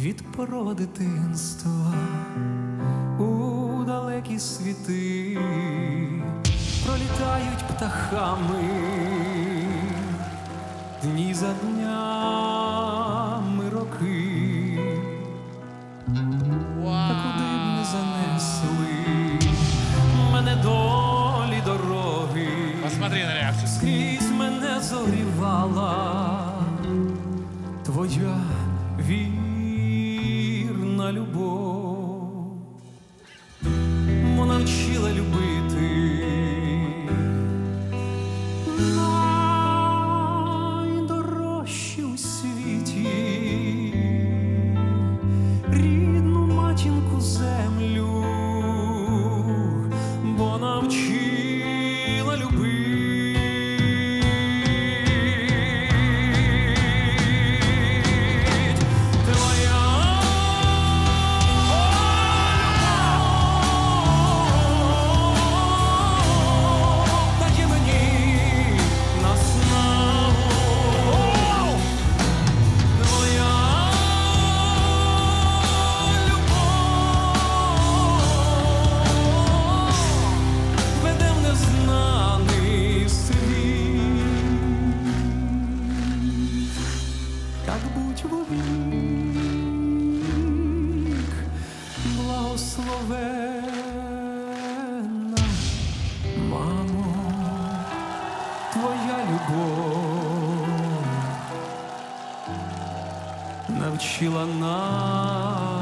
від порога дитинства у далекі світи пролітають птахами дні за днями роки. Та куди б не занесли мене долі дороги, Посмотри на реакцию. скрізь мене зорівала твоя вірна любов, вона вчила любити. Найдорожчі у світі твоя любов. Навчила нас